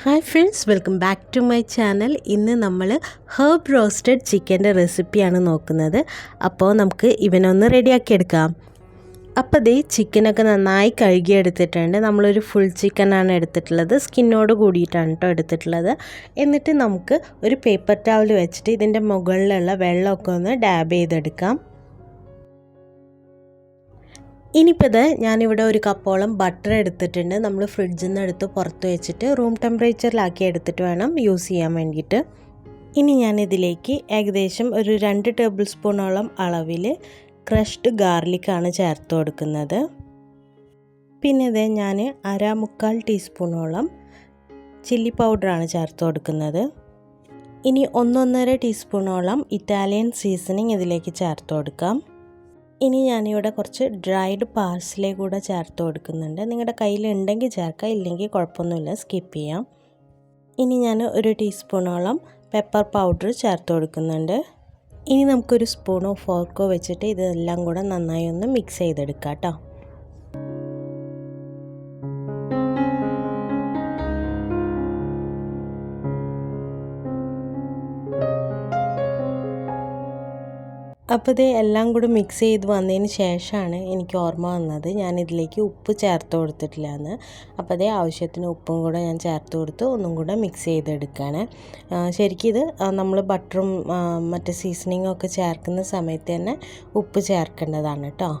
Hi friends welcome back to my channel ഇന്ന് നമ്മൾ herb roasted ചിക്കന്റെ റെസിപ്പിയാണ് നോക്കുന്നത്. അപ്പോൾ നമുക്ക് ഇവനൊന്ന് റെഡിയാക്കി എടുക്കാം. അപ്പോൾ ദേ ചിക്കനൊക്കെ നന്നായി കഴുകിയെടുത്തിട്ടുണ്ട്. നമ്മളൊരു ഫുൾ ചിക്കനാണ് എടുത്തിട്ടുള്ളത്. സ്കിന്നോട് കൂടിയിട്ടാണ് കേട്ടോ എടുത്തിട്ടുള്ളത്. എന്നിട്ട് നമുക്ക് ഒരു പേപ്പർ ടവൽ വെച്ചിട്ട് ഇതിന്റെ മുകളിലുള്ള വെള്ളമൊക്കെ ഒന്ന് ഡാബ് ചെയ്തെടുക്കാം. ഇനിയിപ്പോൾ ഇത് ഞാനിവിടെ ഒരു കപ്പോളം ബട്ടർ എടുത്തിട്ടുണ്ട്. നമ്മൾ ഫ്രിഡ്ജിൽ നിന്ന് എടുത്ത് പുറത്ത് വെച്ചിട്ട് റൂം ടെമ്പറേച്ചറിലാക്കി എടുത്തിട്ട് വേണം യൂസ് ചെയ്യാൻ വേണ്ടിയിട്ട്. ഇനി ഞാനിതിലേക്ക് ഏകദേശം ഒരു രണ്ട് ടേബിൾ സ്പൂണോളം അളവിൽ ക്രഷ്ഡ് ഗാർലിക്കാണ് ചേർത്ത് കൊടുക്കുന്നത്. പിന്നെ ഇത് ഞാൻ അര മുക്കാൽ ടീസ്പൂണോളം ചില്ലി പൗഡറാണ് ചേർത്ത് കൊടുക്കുന്നത്. ഇനി ഒന്നൊന്നര ടീസ്പൂണോളം ഇറ്റാലിയൻ സീസണിങ് ഇതിലേക്ക് ചേർത്ത് കൊടുക്കാം. ഇനി ഞാനിവിടെ കുറച്ച് ഡ്രൈഡ് പാർസലേ കൂടെ ചേർത്ത് കൊടുക്കുന്നുണ്ട്. നിങ്ങളുടെ കയ്യിൽ ഉണ്ടെങ്കിൽ ചേർക്കാം ഇല്ലെങ്കിൽ കുഴപ്പമൊന്നുമില്ല സ്കിപ്പ് ചെയ്യാം. ഇനി ഞാൻ ഒരു ടീസ്പൂണോളം പെപ്പർ പൗഡർ ചേർത്ത് കൊടുക്കുന്നുണ്ട്. ഇനി നമുക്കൊരു സ്പൂണോ ഫോർക്കോ വെച്ചിട്ട് ഇതെല്ലാം കൂടെ നന്നായി ഒന്ന് മിക്സ് ചെയ്തെടുക്കാം കേട്ടോ. അപ്പോൾ ഇത് എല്ലാം കൂടി മിക്സ് ചെയ്ത് വന്നതിന് ശേഷമാണ് എനിക്ക് ഓർമ്മ വന്നത് ഞാൻ ഇതിലേക്ക് ഉപ്പ് ചേർത്ത് കൊടുത്തിട്ടില്ല എന്ന് അപ്പോൾ അതേ ആവശ്യത്തിന് ഉപ്പും കൂടെ ഞാൻ ചേർത്ത് കൊടുത്ത് ഒന്നും കൂടെ മിക്സ് ചെയ്തെടുക്കുകയാണ് ശരിക്കും ഇത് നമ്മൾ ബട്ടറും മറ്റേ സീസണിങ്ങും ഒക്കെ ചേർക്കുന്ന സമയത്ത് തന്നെ ഉപ്പ് ചേർക്കേണ്ടതാണ് കേട്ടോ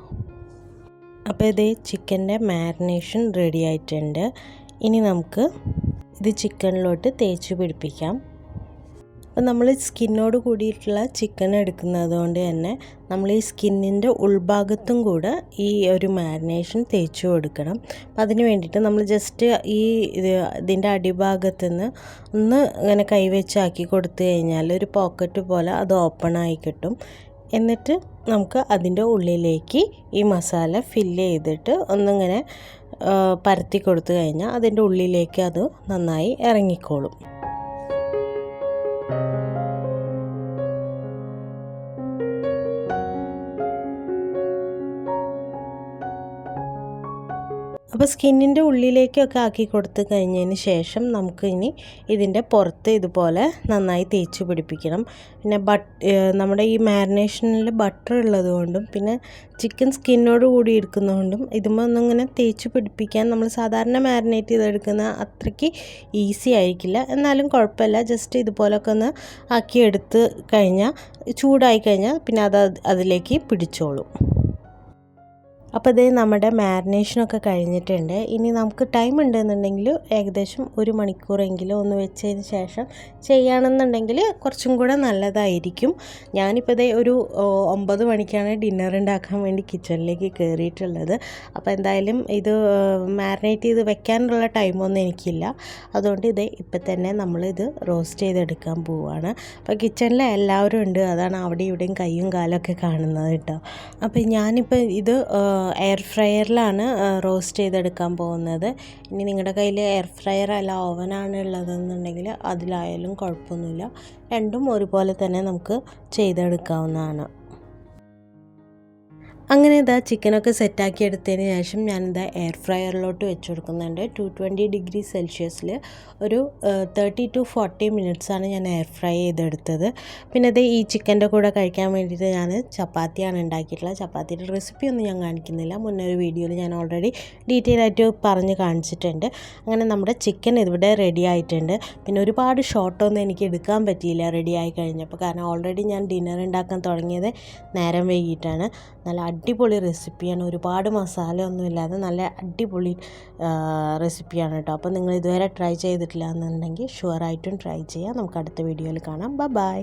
അപ്പോൾ ഇത് ചിക്കന്റെ മാരിനേഷൻ റെഡി ആയിട്ടുണ്ട്. ഇനി നമുക്ക് ഇത് ചിക്കനിലോട്ട് തേച്ച് പിടിപ്പിക്കാം. അപ്പോൾ നമ്മൾ സ്കിന്നോട് കൂടിയിട്ടുള്ള ചിക്കൻ എടുക്കുന്നത് കൊണ്ട് തന്നെ നമ്മൾ ഈ സ്കിന്നിന്റെ ഉൾഭാഗത്തും കൂടെ ഈ ഒരു മാരിനേഷൻ തേച്ച് കൊടുക്കണം. അപ്പം അതിന് വേണ്ടിയിട്ട് നമ്മൾ ജസ്റ്റ് ഈ ഇതിന്റെ അടിഭാഗത്ത് നിന്ന് ഒന്ന് ഇങ്ങനെ കൈവച്ചാക്കി കൊടുത്തു കഴിഞ്ഞാൽ ഒരു പോക്കറ്റ് പോലെ അത് ഓപ്പൺ ആയി കിട്ടും. എന്നിട്ട് നമുക്ക് അതിന്റെ ഉള്ളിലേക്ക് ഈ മസാല ഫില്ല് ചെയ്തിട്ട് ഒന്നിങ്ങനെ പരത്തി കൊടുത്തു കഴിഞ്ഞാൽ അതിന്റെ ഉള്ളിലേക്ക് അത് നന്നായി ഇറങ്ങിക്കോളും. അപ്പോൾ സ്കിന്നിന്റെ ഉള്ളിലേക്കൊക്കെ ആക്കി കൊടുത്തു കഴിഞ്ഞതിന് ശേഷം നമുക്ക് ഇനി ഇതിന്റെ പുറത്ത് ഇതുപോലെ നന്നായി തേച്ച് പിടിപ്പിക്കണം. പിന്നെ ബട്ട് നമ്മുടെ ഈ മാരിനേഷനിൽ ബട്ടർ ഉള്ളത് കൊണ്ടും പിന്നെ ചിക്കൻ സ്കിന്നോട് കൂടി എടുക്കുന്നതുകൊണ്ടും ഇതുമ്പോൾ ഒന്നിങ്ങനെ തേച്ച് പിടിപ്പിക്കാൻ നമ്മൾ സാധാരണ മാരിനേറ്റ് ചെയ്തെടുക്കുന്ന അത്രയ്ക്ക് ഈസി ആയിരിക്കില്ല. എന്നാലും കുഴപ്പമില്ല. ജസ്റ്റ് ഇതുപോലൊക്കെ ഒന്ന് ആക്കി എടുത്ത് കഴിഞ്ഞാൽ ചൂടായി കഴിഞ്ഞാൽ പിന്നെ അത് അതിലേക്ക് പിടിച്ചോളും. അപ്പോൾ ഇത് നമ്മുടെ മാരിനേഷനൊക്കെ കഴിഞ്ഞിട്ടുണ്ട്. ഇനി നമുക്ക് ടൈം ഉണ്ടെന്നുണ്ടെങ്കിൽ ഏകദേശം ഒരു മണിക്കൂറെങ്കിലും ഒന്ന് വെച്ചതിന് ശേഷം ചെയ്യുകയാണെന്നുണ്ടെങ്കിൽ കുറച്ചും കൂടെ നല്ലതായിരിക്കും. ഞാനിപ്പോൾ ഇതേ ഒരു ഒമ്പത് മണിക്കാണ് ഡിന്നർ ഉണ്ടാക്കാൻ വേണ്ടി കിച്ചണിലേക്ക് കയറിയിട്ടുള്ളത് അപ്പോൾ എന്തായാലും ഇത് മാരിനേറ്റ് ചെയ്ത് വെക്കാനുള്ള ടൈമൊന്നും എനിക്കില്ല. അതുകൊണ്ട് ഇത് ഇപ്പം തന്നെ നമ്മളിത് റോസ്റ്റ് ചെയ്തെടുക്കാൻ പോവുകയാണ് അപ്പോൾ കിച്ചണിൽ എല്ലാവരും ഉണ്ട്. അതാണ് അവിടെ ഇവിടെയും കൈയും കാലൊക്കെ കാണുന്നത് കേട്ടോ. അപ്പോൾ ഞാനിപ്പോൾ ഇത് എയർ ഫ്രയറിലാണ് റോസ്റ്റ് ചെയ്തെടുക്കാൻ പോകുന്നത്. ഇനി നിങ്ങളുടെ കയ്യിൽ എയർ ഫ്രയർ അല്ല ഓവനാണ് ഉള്ളതെന്നുണ്ടെങ്കിൽ അതിലായാലും കുഴപ്പമൊന്നുമില്ല. രണ്ടും ഒരുപോലെ തന്നെ നമുക്ക് ചെയ്തെടുക്കാവുന്നതാണ്. അങ്ങനെ ഇതാ ചിക്കനൊക്കെ സെറ്റാക്കി എടുത്തതിന് ശേഷം ഞാനിതാ എയർ ഫ്രയറിലോട്ട് വെച്ച് കൊടുക്കുന്നുണ്ട് ടു ട്വന്റി ഡിഗ്രി സെൽഷ്യസിൽ ഒരു തേർട്ടി ടു ഫോർട്ടി മിനിറ്റ്സാണ് ഞാൻ എയർ ഫ്രൈ ചെയ്തെടുത്തത്. പിന്നെ ഇത് ഈ ചിക്കന്റെ കൂടെ കഴിക്കാൻ വേണ്ടിയിട്ട് ഞാൻ ചപ്പാത്തിയാണ് ഉണ്ടാക്കിയിട്ടുള്ളത്. ചപ്പാത്തിയുടെ റെസിപ്പി ഒന്നും ഞാൻ കാണിക്കുന്നില്ല. മുന്നേ ഒരു വീഡിയോയിൽ ഞാൻ ഓൾറെഡി ഡീറ്റെയിൽ ആയിട്ട് പറഞ്ഞ് കാണിച്ചിട്ടുണ്ട്. അങ്ങനെ നമ്മുടെ ചിക്കൻ ഇവിടെ റെഡി ആയിട്ടുണ്ട്. പിന്നെ ഒരുപാട് ഷോട്ടൊന്നും എനിക്ക് എടുക്കാൻ പറ്റിയില്ല റെഡി ആയി കഴിഞ്ഞപ്പോൾ. കാരണം ഓൾറെഡി ഞാൻ ഡിന്നർ ഉണ്ടാക്കാൻ തുടങ്ങിയത് നേരം വൈകിട്ടാണ്. നല്ല അടിപൊളി റെസിപ്പിയാണ്. ഒരുപാട് മസാല ഒന്നും ഇല്ലാതെ നല്ല അടിപൊളി റെസിപ്പിയാണ് കേട്ടോ അപ്പോൾ നിങ്ങൾ ഇതുവരെ ട്രൈ ചെയ്തിട്ടില്ല എന്നുണ്ടെങ്കിൽ ഷുവറായിട്ടും ട്രൈ ചെയ്യാം. നമുക്ക് അടുത്ത വീഡിയോയിൽ കാണാം. ബൈ